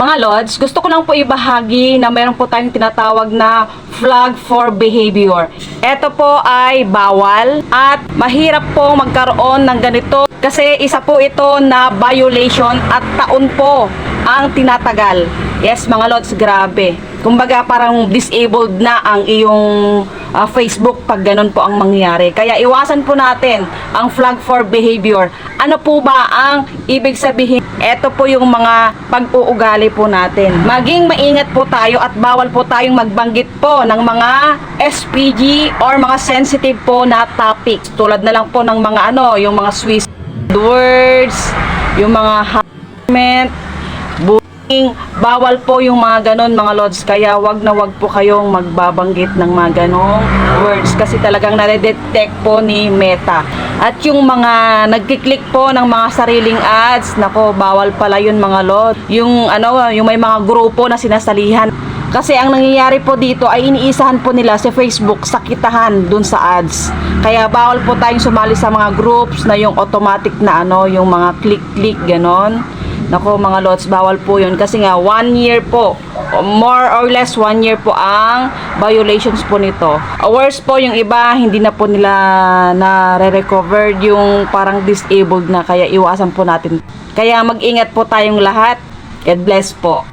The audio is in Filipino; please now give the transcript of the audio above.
Mga Lods, gusto ko lang po ibahagi na meron po tayong tinatawag na flag for behavior. Ito po ay bawal at mahirap po magkaroon ng ganito kasi isa po ito na violation at taon po ang tinatagal. Yes, mga Lods, grabe. Kumbaga parang disabled na ang iyong ah, Facebook pag ganun po ang mangyayari. Kaya iwasan po natin ang flag for behavior. Ano po ba ang ibig sabihin? Ito po yung mga pag-uugali po natin. Maging maingat po tayo at bawal po tayong magbanggit po ng mga SPG or mga sensitive po na topics. Tulad na lang po ng mga ano, yung mga Swiss words, yung mga harassment, bawal po yung mga ganon mga lods kaya wag na wag po kayong magbabanggit ng mga ganong words. Kasi talagang nare-detect po ni Meta. At yung mga nagkiklik po ng mga sariling ads nako bawal pala yun mga lods yung ano yung may mga grupo na sinasalihan. Kasi ang nangyayari po dito ay iniisahan po nila sa Facebook sa kitahan dun sa ads. Kaya bawal po tayong sumali sa mga groups na yung automatic na ano, yung mga click-click ganon. Nako mga lots, bawal po yun kasi nga one year po, more or less one year po ang violations po nito. Uh, Worse po yung iba, hindi na po nila na re-recover yung parang disabled na kaya iwasan po natin. Kaya mag-ingat po tayong lahat. God bless po.